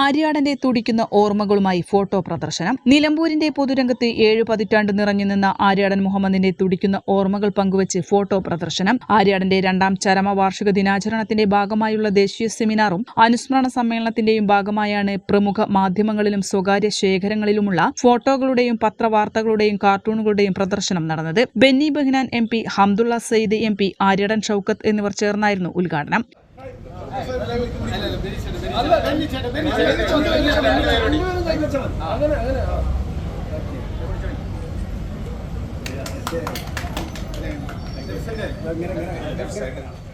ആര്യാടന്റെ തുടിക്കുന്ന ഓർമ്മകളുമായി ഫോട്ടോ പ്രദർശനം. നിലമ്പൂരിന്റെ പൊതുരംഗത്ത് ഏഴ് പതിറ്റാണ്ട് നിറഞ്ഞു നിന്ന ആര്യാടൻ മുഹമ്മദിന്റെ തുടിക്കുന്ന ഓർമ്മകൾ പങ്കുവച്ച് ഫോട്ടോ പ്രദർശനം. ആര്യാടന്റെ രണ്ടാം ചരമ വാർഷിക ദിനാചരണത്തിന്റെ ഭാഗമായുള്ള ദേശീയ സെമിനാറും അനുസ്മരണ സമ്മേളനത്തിന്റെയും ഭാഗമായാണ് പ്രമുഖ മാധ്യമങ്ങളിലും സ്വകാര്യ ശേഖരങ്ങളിലുമുള്ള ഫോട്ടോകളുടെയും പത്രവാർത്തകളുടെയും കാർട്ടൂണുകളുടെയും പ്രദർശനം നടന്നത്. Benny Behanan M P Hamdullah Sayeed M P Aryadan Shoukath എന്നിവർ ചേർന്നായിരുന്നു ഉദ്ഘാടനം. അങ്ങനെ അങ്ങനെ അങ്ങനെ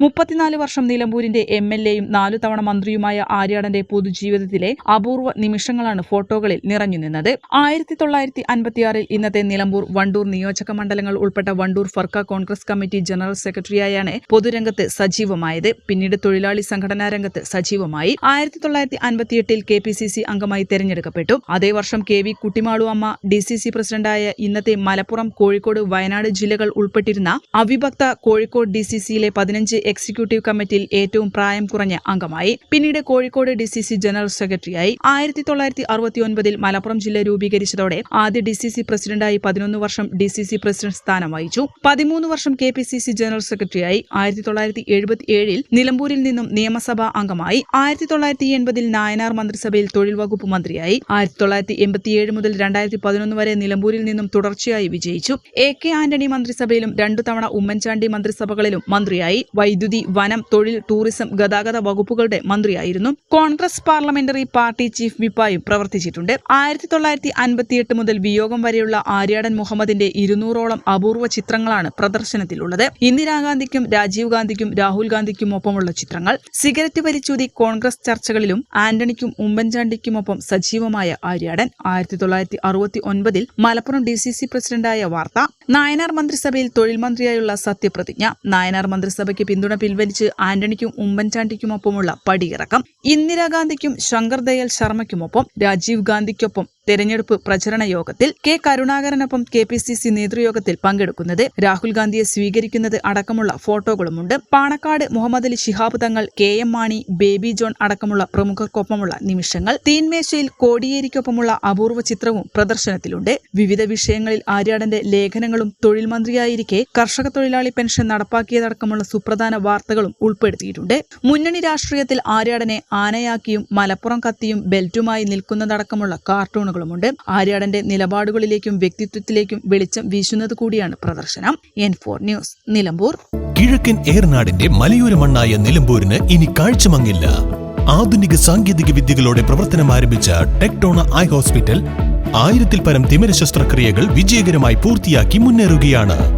മുപ്പത്തിനാല് വർഷം നിലമ്പൂരിന്റെ എം എൽ എയും നാലു തവണ മന്ത്രിയുമായ ആര്യാടന്റെ പൊതുജീവിതത്തിലെ അപൂർവ നിമിഷങ്ങളാണ് ഫോട്ടോകളിൽ നിറഞ്ഞു നിന്നത്. ആയിരത്തി തൊള്ളായിരത്തി അൻപത്തിയാറിൽ ഇന്നത്തെ നിലമ്പൂർ വണ്ടൂർ നിയോജക മണ്ഡലങ്ങൾ ഉൾപ്പെട്ട വണ്ടൂർ ഫർക്ക കോൺഗ്രസ് കമ്മിറ്റി ജനറൽ സെക്രട്ടറിയായാണ് പൊതുരംഗത്ത് സജീവമായത്. പിന്നീട് തൊഴിലാളി സംഘടനാ രംഗത്ത് സജീവമായി. ആയിരത്തി തൊള്ളായിരത്തി അൻപത്തിയെട്ടിൽ കെ പി സി സി അംഗമായി തെരഞ്ഞെടുക്കപ്പെട്ടു. അതേ വർഷം കെ വി കുട്ടിമാളു അമ്മ ഡി സി സി പ്രസിഡന്റായ ഇന്നത്തെ മലപ്പുറം കോഴിക്കോട് വയനാട് ജില്ലകൾ ഉൾപ്പെട്ടിരുന്ന അവിഭക്ത കോഴിക്കോട് ഡി സി സിയിലെ പതിനഞ്ച് എക്സിക്യൂട്ടീവ് കമ്മിറ്റിയിൽ ഏറ്റവും പ്രായം കുറഞ്ഞ അംഗമായി. പിന്നീട് Kozhikode D C C general സെക്രട്ടറിയായി. ആയിരത്തി തൊള്ളായിരത്തി അറുപത്തി ഒൻപതിൽ മലപ്പുറം ജില്ല രൂപീകരിച്ചതോടെ ആദ്യ ഡി സി സി പ്രസിഡന്റായി പതിനൊന്ന് വർഷം ഡി സി സി പ്രസിഡന്റ് സ്ഥാനം വഹിച്ചു. പതിമൂന്ന് വർഷം K P C C general സെക്രട്ടറിയായി ആയിരത്തി തൊള്ളായിരത്തി എഴുപത്തി ഏഴിൽ നിലമ്പൂരിൽ നിന്നും നിയമസഭാ അംഗമായി. ആയിരത്തി തൊള്ളായിരത്തി എൺപതിൽ നായനാർ മന്ത്രിസഭയിൽ തൊഴിൽ വകുപ്പ് മന്ത്രിയായി. ആയിരത്തി തൊള്ളായിരത്തി എൺപത്തിയേഴ് മുതൽ രണ്ടായിരത്തി പതിനൊന്ന് വരെ നിലമ്പൂരിൽ നിന്നും തുടർച്ചയായി വിജയിച്ചു. എ കെ ആന്റണി മന്ത്രിസഭയിലും രണ്ടു തവണ ഉമ്മൻചാണ്ടി മന്ത്രിസഭകളിലും മന്ത്രിയായി. വൈദ്യുതി വനം തൊഴിൽ ടൂറിസം ഗതാഗത വകുപ്പുകളുടെ മന്ത്രിയായിരുന്നു. കോൺഗ്രസ് പാർലമെന്ററി പാർട്ടി ചീഫ് വിപ്പായും പ്രവർത്തിച്ചിട്ടുണ്ട്. ആയിരത്തി തൊള്ളായിരത്തി അൻപത്തിയെട്ട് മുതൽ വിയോഗം വരെയുള്ള ആര്യാടൻ മുഹമ്മദിന്റെ ഇരുന്നൂറോളം അപൂർവ ചിത്രങ്ങളാണ് പ്രദർശനത്തിലുള്ളത്. ഇന്ദിരാഗാന്ധിക്കും രാജീവ് ഗാന്ധിക്കും രാഹുൽ ഗാന്ധിക്കും ഒപ്പമുള്ള ചിത്രങ്ങൾ. സിഗരറ്റ് വലിച്ചൂതി കോൺഗ്രസ് ചർച്ചകളിലും ആന്റണിക്കും ഉമ്മൻചാണ്ടിക്കുമൊപ്പം സജീവമായ ആര്യാടൻ. ആയിരത്തി തൊള്ളായിരത്തി അറുപത്തി ഒൻപതിൽ മലപ്പുറം ഡി സി സി പ്രസിഡന്റായ വാർത്ത. നായനാർ മന്ത്രിസഭയിൽ തൊഴിൽ മന്ത്രിയായുള്ള സത്യപ്രതിജ്ഞ. നായനാർ മന്ത്രിസഭയ്ക്ക് പിന്തുണ പിൻവലിച്ച് ആന്റണിക്കും ഉമ്മൻചാണ്ടിക്കുമൊപ്പമുള്ള പടിയിറക്കം ഇന്ദിരാഗാന്ധിക്കും ശങ്കർ ദയാൽ ശർമ്മയ്ക്കുമൊപ്പം രാജീവ് ഗാന്ധിക്കൊപ്പം തെരഞ്ഞെടുപ്പ് പ്രചരണ യോഗത്തിൽ കെ കരുണാകരനൊപ്പം കെ പി സി സി നേതൃയോഗത്തിൽ പങ്കെടുക്കുന്നത് രാഹുൽ ഗാന്ധിയെ സ്വീകരിക്കുന്നത് അടക്കമുള്ള ഫോട്ടോകളുമുണ്ട്. Panakkad Muhammad Ali Shihab Thangal K M Mani Baby John അടക്കമുള്ള പ്രമുഖർക്കൊപ്പമുള്ള നിമിഷങ്ങൾ തീൻമേശയിൽ കോടിയേരിക്കൊപ്പമുള്ള അപൂർവ ചിത്രവും പ്രദർശനത്തിലുണ്ട്. വിവിധ വിഷയങ്ങളിൽ ആര്യാടന്റെ ലേഖനങ്ങളും തൊഴിൽ മന്ത്രിയായിരിക്കെ കർഷക തൊഴിലാളി പെൻഷൻ നടപ്പാക്കിയതടക്കമുള്ള സുപ്രധാന വാർത്തകളും ഉൾപ്പെടുത്തിയിട്ടുണ്ട്. മുന്നണി രാഷ്ട്രീയത്തിൽ ആര്യാടനെ ആനയാക്കിയും മലപ്പുറം കത്തിയും ബെൽറ്റുമായി നിൽക്കുന്നതടക്കമുള്ള കാർട്ടൂണുകളുമുണ്ട്. ആര്യാടന്റെ നിലപാടുകളിലേക്കും വ്യക്തിത്വത്തിലേക്കും വെളിച്ചം വീശുന്നത് കൂടിയാണ് പ്രദർശനം. N four news Nilambur. കിഴക്കൻ ഏറനാടിന്റെ മലയോര മണ്ണായ നിലമ്പൂരിന് ഇനി കാഴ്ചമങ്ങില്ല. ആധുനിക സാങ്കേതിക വിദ്യകളോടെ പ്രവർത്തനം ആരംഭിച്ച ടെക്ടോണ ഐ ഹോസ്പിറ്റൽ ആയിരത്തിൽ പരം തിമിര ശസ്ത്രക്രിയകൾ വിജയകരമായി പൂർത്തിയാക്കി മുന്നേറുകയാണ്.